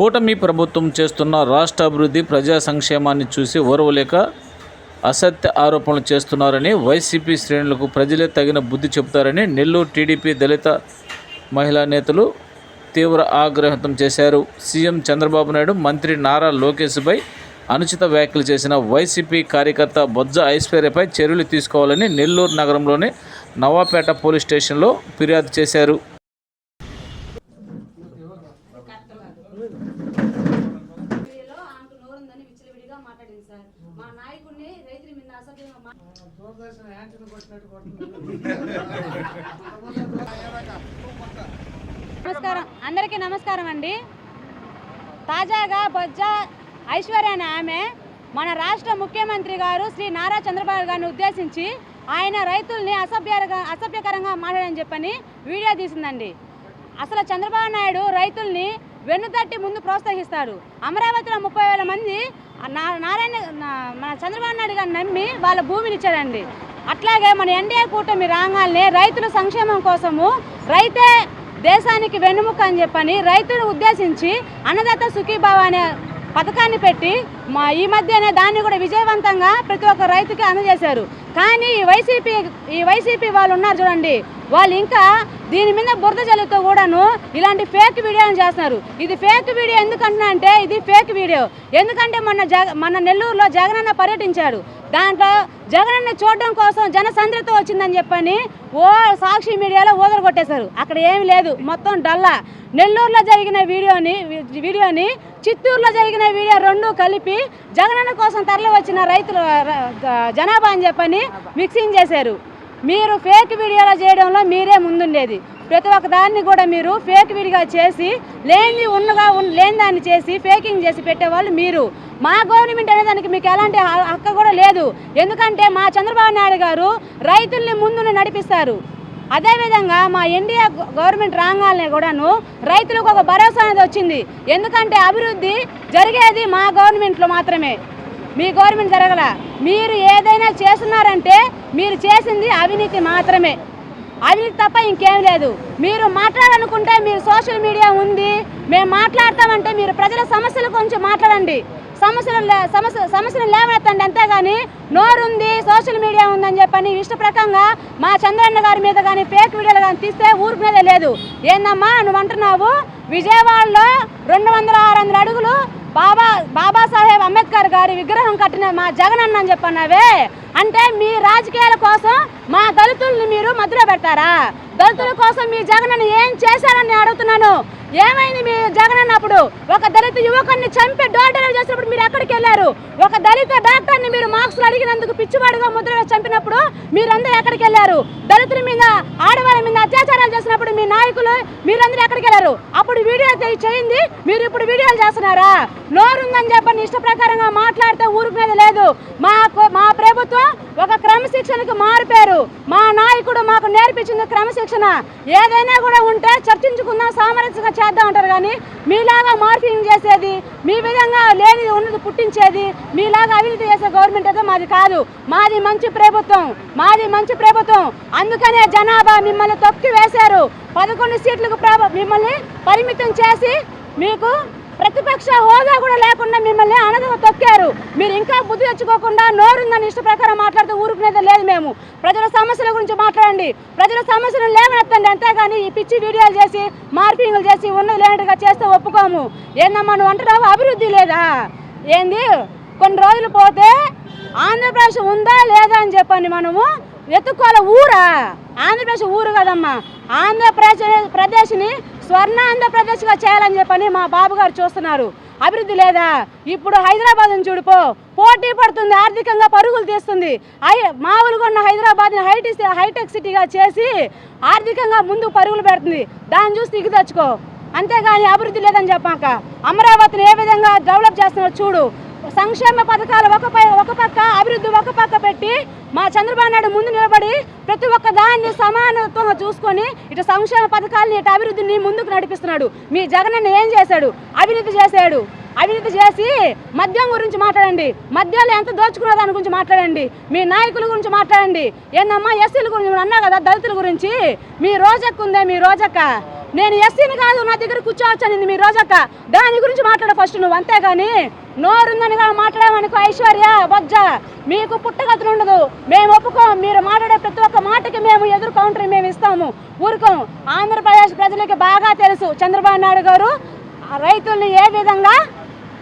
కూటమి ప్రభుత్వం చేస్తున్న రాష్ట్ర అభివృద్ధి ప్రజా సంక్షేమాన్ని చూసి ఓర్వలేక అసత్య ఆరోపణలు చేస్తున్నారని వైసీపీ శ్రేణులకు ప్రజలే తగిన బుద్ధి చెబుతారని నెల్లూరు టీడీపీ దళిత మహిళా నేతలు తీవ్ర ఆగ్రహం చేశారు. సీఎం చంద్రబాబు నాయుడు మంత్రి నారా లోకేష్పై అనుచిత వ్యాఖ్యలు చేసిన వైసీపీ కార్యకర్త బొజ్జ ఐశ్వర్యపై చర్యలు తీసుకోవాలని నెల్లూరు నగరంలోని నవాపేట పోలీస్ స్టేషన్లో ఫిర్యాదు చేశారు వీడియోలో ఆమెకు నోరుందని విచ్చలవిడిగా మాట్లాడింది సార్ మా నాయకుడిని రైతుల మీద అసభ్యంగా మా- యాంటీని కొట్టినట్టు నమస్కారం. అందరికీ నమస్కారం అండి. తాజాగా బొజ్జ ఐశ్వర్య అనే ఆమె మన రాష్ట్ర ముఖ్యమంత్రి గారు శ్రీ నారా చంద్రబాబు గారిని ఉద్దేశించి ఆయన రైతుల్ని అసభ్యంగా అసభ్యకరంగా మాట్లాడని చెప్పని వీడియో తీసిందండి. అసలు చంద్రబాబు నాయుడు రైతుల్ని వెన్నుదట్టి ముందు ప్రోత్సహిస్తాడు. అమరావతిలో ముప్పై వేల మంది నారాయణ మన చంద్రబాబు నాయుడు గారిని నమ్మి వాళ్ళ భూమిని ఇచ్చారండి అట్లాగే మన ఎన్డీఏ కూటమి రాగానే రైతుల సంక్షేమం కోసము రైతే దేశానికి వెన్నుముక అని చెప్పని రైతును ఉద్దేశించి అన్నదాత సుఖీభావ అనే పథకాన్ని పెట్టి మా ఈ మధ్యనే దాన్ని కూడా విజయవంతంగా ప్రతి ఒక్క రైతుకి అందజేశారు. కానీ ఈ వైసీపీ ఈ వైసీపీ వాళ్ళు ఉన్నారు చూడండి వాళ్ళు ఇంకా దీని మీద బురద జల్లుతో కూడాను ఇలాంటి ఫేక్ వీడియోలు చేస్తున్నారు. ఇది ఫేక్ వీడియో ఎందుకంటున్నా అంటే ఇది ఫేక్ వీడియో. ఎందుకంటే మొన్న జగ మన నెల్లూరులో జగనన్న పర్యటించాడు. దాంట్లో జగనన్న చూడడం కోసం జనసంద్రత వచ్చిందని చెప్పని ఓ సాక్షి మీడియాలో ఊదర కొట్టేశారు. అక్కడ ఏమీ లేదు. మొత్తం డల్లా. నెల్లూరులో జరిగిన వీడియోని వీడియోని చిత్తూరులో జరిగిన వీడియో రెండు కలిపి జగనన్న కోసం తరలి వచ్చిన రైతులు జనాభా అని చెప్పని మిక్సింగ్ చేశారు. మీరు ఫేక్ వీడియోలు చేయడంలో మీరే ముందుండేది. ప్రతి ఒక్క దాన్ని కూడా మీరు ఫేక్ వీడియోగా చేసి లేని ఉన్నగా ఉన్- లేని దాన్ని చేసి ఫేకింగ్ చేసి పెట్టేవాళ్ళు మీరు. మా గవర్నమెంట్ అనే దానికి మీకు ఎలాంటి హ- హక్కు కూడా లేదు. ఎందుకంటే మా చంద్రబాబు నాయుడు గారు రైతుల్ని ముందుని నడిపిస్తారు. అదేవిధంగా మా ఎన్డీఏ గవర్నమెంట్ రాగానే కూడాను రైతులకు ఒక భరోసా అనేది వచ్చింది. ఎందుకంటే అభివృద్ధి జరిగేది మా గవర్నమెంట్లో మాత్రమే. మీ గవర్నమెంట్ జరగల. మీరు ఏదైనా చేస్తున్నారంటే మీరు చేసింది అవినీతి మాత్రమే. అవినీతి తప్ప ఇంకేం లేదు. మీరు మాట్లాడాలనుకుంటే మీరు సోషల్ మీడియా ఉంది. మేము మాట్లాడతామంటే మీరు ప్రజల సమస్యల గురించి మాట్లాడండి. సమస్యలు లే- సమస్య సమస్యలు లేవనెత్తండి అంతేగాని నోరుంది సోషల్ మీడియా ఉందని చెప్పని ఇష్టప్రకంగా మా చంద్రన్న గారి మీద కానీ ఫేక్ వీడియోలు కానీ తీస్తే ఊరుకునేదే లేదు. ఏందమ్మా నువ్వు అంటున్నావు విజయవాడలో రెండు వందల ఆరు వందల అడుగులు బాబా బాబాసాహెబ్ గారి విగ్రహం కట్టిన మా జగన్ అన్న అని చెప్పన్నావే? అంటే మీ రాజకీయాల కోసం మా దళితుల్ని మీరు మధ్యలో పెడతారా? దళితుల కోసం మీ జగన్ ఏం చేశారని అడుగుతున్నాను. ఏమైంది మీ జగన్ అన్నప్పుడు ఒక దళిత యువకుడిని చంపి డోర్ డెలివరీ చేసినప్పుడు మీరు ఎక్కడికి వెళ్ళారు? ఒక దళిత డాక్టర్ని మీరు మార్క్స్లు అడిగినందుకు పిచ్చివాడుగా ముద్ర చంపినప్పుడు మీరందరూ ఎక్కడికి వెళ్ళారు? దళితుల మీద ఆడవాళ్ళ మీద అత్యాచారాలు చేసినప్పుడు మీ నాయకులు మీరందరూ ఎక్కడికి వెళ్ళారు? అప్పుడు వీడియో చేయింది. మీరు ఇప్పుడు వీడియోలు చేస్తున్నారా? నోరుందని చెప్పని ఇష్ట ప్రకారంగా మాట్లాడితే ఊరుకునేది లేదు మా మా ప్రభుత్వం ఒక క్రమశిక్షణకు మారిపోయారు. మా నాయకుడు మాకు నేర్పించింది క్రమశిక్షణ. ఏదైనా కూడా ఉంటే చర్చించుకుందాం సామరస్యంగా చేద్దాం అంటారు కానీ మీలాగా మార్పింగ్ చేసేది మీ విధంగా లేనిది ఉన్నది పుట్టించేది మీలాగా అవినీతి చేసే గవర్నమెంట్ అయితే మాది కాదు. మాది మంచి ప్రభుత్వం మాది మంచి ప్రభుత్వం. అందుకనే జనాభా మిమ్మల్ని తొక్కి వేశారు. పదకొండు సీట్లకు మిమ్మల్ని పరిమితం చేసి మీకు ప్రతిపక్ష హోదా కూడా లేకుండా మిమ్మల్ని అనదవ తొక్కారు. మీరు ఇంకా బుద్ధి తెచ్చుకోకుండా నోరుందని ఇష్ట ప్రకారం మాట్లాడితే ఊరుకునేది లేదు మేము. ప్రజల సమస్యల గురించి మాట్లాడండి. ప్రజల సమస్యలు లేవనెత్తండి అంతేగాని ఈ పిచ్చి వీడియోలు చేసి మార్పింగ్లు చేసి ఉన్నది లేనట్టుగా చేస్తే ఒప్పుకోము. ఏందమ్మా నువ్వు అంటున్నావు? అభివృద్ధి లేదా? ఏంది? కొన్ని రోజులు పోతే ఆంధ్రప్రదేశ్ ఉందా లేదా అని చెప్పండి మనము. వెతుక్కోవాలి ఊరా? ఆంధ్రప్రదేశ్ ఊరు కదమ్మా. ఆంధ్రప్రదేశ్ ప్రదేశ్ని స్వర్ణ ఆంధ్రప్రదేశ్గా చేయాలని చెప్పని మా బాబు గారు చూస్తున్నారు. అభివృద్ధి లేదా? ఇప్పుడు హైదరాబాద్ని చూడిపో పోటీ పడుతుంది ఆర్థికంగా పరుగులు తీస్తుంది. హై మామూలుగా ఉన్న హైదరాబాద్ని హైటి హైటెక్ సిటీగా చేసి ఆర్థికంగా ముందు పరుగులు పెడుతుంది. దాన్ని చూసి దిగు తెచ్చుకో. అంతేగాని అభివృద్ధి లేదని చెప్పాక అమరావతిని ఏ విధంగా డెవలప్ చేస్తున్నారో చూడు. సంక్షేమ పథకాలు ఒక ఒక పక్క అభివృద్ధి ఒక పక్క పెట్టి మా చంద్రబాబు నాయుడు ముందు నిలబడి ప్రతి ఒక్క దాన్ని సమానత్వంగా చూసుకొని ఇటు సంక్షేమ పథకాలని ఇటు అభివృద్ధిని ముందుకు నడిపిస్తున్నాడు. మీ జగన్ ఏం చేశాడు? అవినీతి చేశాడు. అవినీతి చేసి మద్యం గురించి మాట్లాడండి. మద్యాలు ఎంత దోచుకున్న దాని గురించి మాట్లాడండి. మీ నాయకుల గురించి మాట్లాడండి. ఏందమ్మా ఎస్సీల గురించి అన్నా అన్నావు కదా దళితుల గురించి? మీ రోజక్కుందే మీ రోజక్క. నేను ఎస్సీని కాదు నా దగ్గర కూర్చోవచ్చనింది మీ రోజక్క. దాని గురించి మాట్లాడ ఫస్ట్ నువ్వు అంతేగాని నోరుందని కూడా మాట్లాడమనుకో ఐశ్వర్య బొజ్జ. మీకు పుట్టగతులు ఉండదు. మేము ఒప్పుకోం మీరు మాట్లాడే ప్రతి ఒక్క మాటకి మేము ఎదురు కౌంటర్ మేము ఇస్తాము. ఊరుకోం. ఆంధ్రప్రదేశ్ ప్రజలకి బాగా తెలుసు చంద్రబాబు నాయుడు గారు రైతుల్ని ఏ విధంగా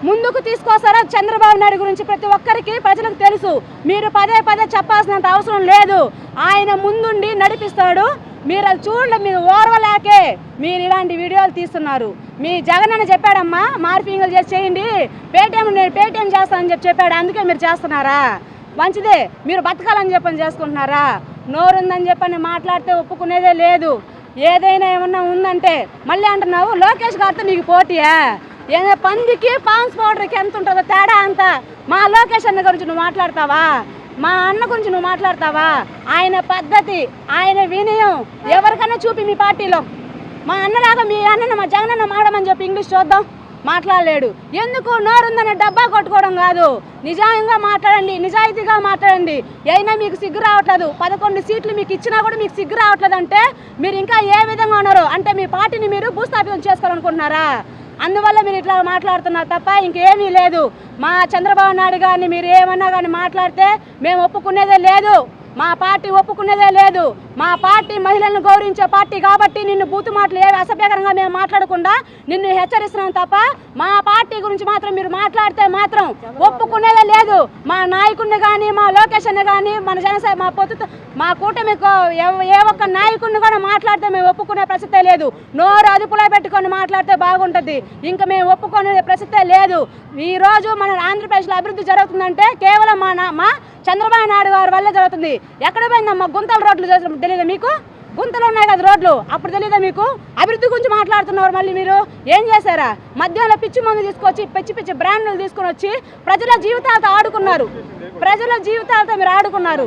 ముందుకు తీసుకొస్తారో చంద్రబాబు నాయుడు గురించి ప్రతి ఒక్కరికి ప్రజలకు తెలుసు. మీరు పదే పదే చెప్పాల్సినంత అవసరం లేదు. ఆయన ముందుండి నడిపిస్తాడు. మీరు అది చూడండి మీరు ఓర్వలేకే మీరు ఇలాంటి వీడియోలు తీస్తున్నారు. మీ జగన్ అని చెప్పాడమ్మా మార్పింగ్లు చేసి చేయండి. పేటీఎం నేను పేటీఎం చేస్తానని చెప్పి చెప్పాడు అందుకే మీరు చేస్తున్నారా? మంచిదే మీరు బతకాలని చెప్పని చేసుకుంటున్నారా? నోరుందని చెప్పని మాట్లాడితే ఒప్పుకునేదే లేదు. ఏదైనా ఏమన్నా ఉందంటే మళ్ళీ అంటున్నావు లోకేష్ గారితో నీకు పోటీయా? ఏదో పందికి పాన్స్ పౌడర్కి ఎంత ఉంటుందో తేడా అంత మా లోకేష్ అన్న గురించి నువ్వు మాట్లాడతావా? మా అన్న గురించి నువ్వు మాట్లాడతావా? ఆయన పద్ధతి ఆయన వినయం ఎవరికైనా చూపి మీ పార్టీలో. మా అన్నలాగా మీ అన్నను మా జగనన్న మాడమని చెప్పి ఇంగ్లీష్ చూద్దాం. మాట్లాడలేడు. ఎందుకు నోరుందని డబ్బా కొట్టుకోవడం కాదు. నిజాయంగా మాట్లాడండి నిజాయితీగా మాట్లాడండి. అయినా మీకు సిగ్గు రావట్లేదు. పదకొండు సీట్లు మీకు ఇచ్చినా కూడా మీకు సిగ్గు రావట్లేదు అంటే మీరు ఇంకా ఏ విధంగా ఉన్నారు? అంటే మీ పార్టీని మీరు భూస్థాపితం చేసుకోవాలనుకుంటున్నారా? అందువల్ల మీరు ఇట్లా మాట్లాడుతున్నారు తప్ప ఇంకేమీ లేదు. మా చంద్రబాబు నాయుడు గారిని మీరు ఏమన్నా కానీ మాట్లాడితే మేము ఒప్పుకునేదే లేదు. మా పార్టీ ఒప్పుకునేదే లేదు. మా పార్టీ మహిళలను గౌరవించే పార్టీ కాబట్టి నిన్ను బూతు మాటలు ఏవి అసభ్యకరంగా మేము మాట్లాడకుండా నిన్ను హెచ్చరిస్తున్నాం తప్ప మా పార్టీ గురించి మాత్రం మీరు మాట్లాడితే మాత్రం ఒప్పుకునేదే లేదు. మా నాయకుడిని కానీ మా లోకేషన్ కానీ మన జనసేన మా పొత్తు మా కూటమి ఏ ఒక్క నాయకుడిని కూడా మాట్లాడితే మేము ఒప్పుకునే ప్రసక్తే లేదు. నోరు అదుపులో పెట్టుకొని మాట్లాడితే బాగుంటుంది. ఇంకా మేము ఒప్పుకునే ప్రసక్తే లేదు. ఈ రోజు మన ఆంధ్రప్రదేశ్లో అభివృద్ధి జరుగుతుందంటే కేవలం మా మా చంద్రబాబు నాయుడు గారి వల్ల జరుగుతుంది. ఎక్కడ పోయిందమ్మా గుంతల రోడ్లు చేసిన తెలియదా మీకు? గుంతలు ఉన్నాయి కదా రోడ్లు. అప్పుడు తెలియదా మీకు? అభివృద్ధి గురించి మాట్లాడుతున్నారు మళ్ళీ మీరు. ఏం చేశారా? మధ్యాహ్నం పిచ్చి మందు తీసుకొచ్చి పిచ్చి పిచ్చి బ్రాండ్లు తీసుకొని వచ్చి ప్రజల జీవితాలతో ఆడుకున్నారు. ప్రజల జీవితాలతో మీరు ఆడుకున్నారు.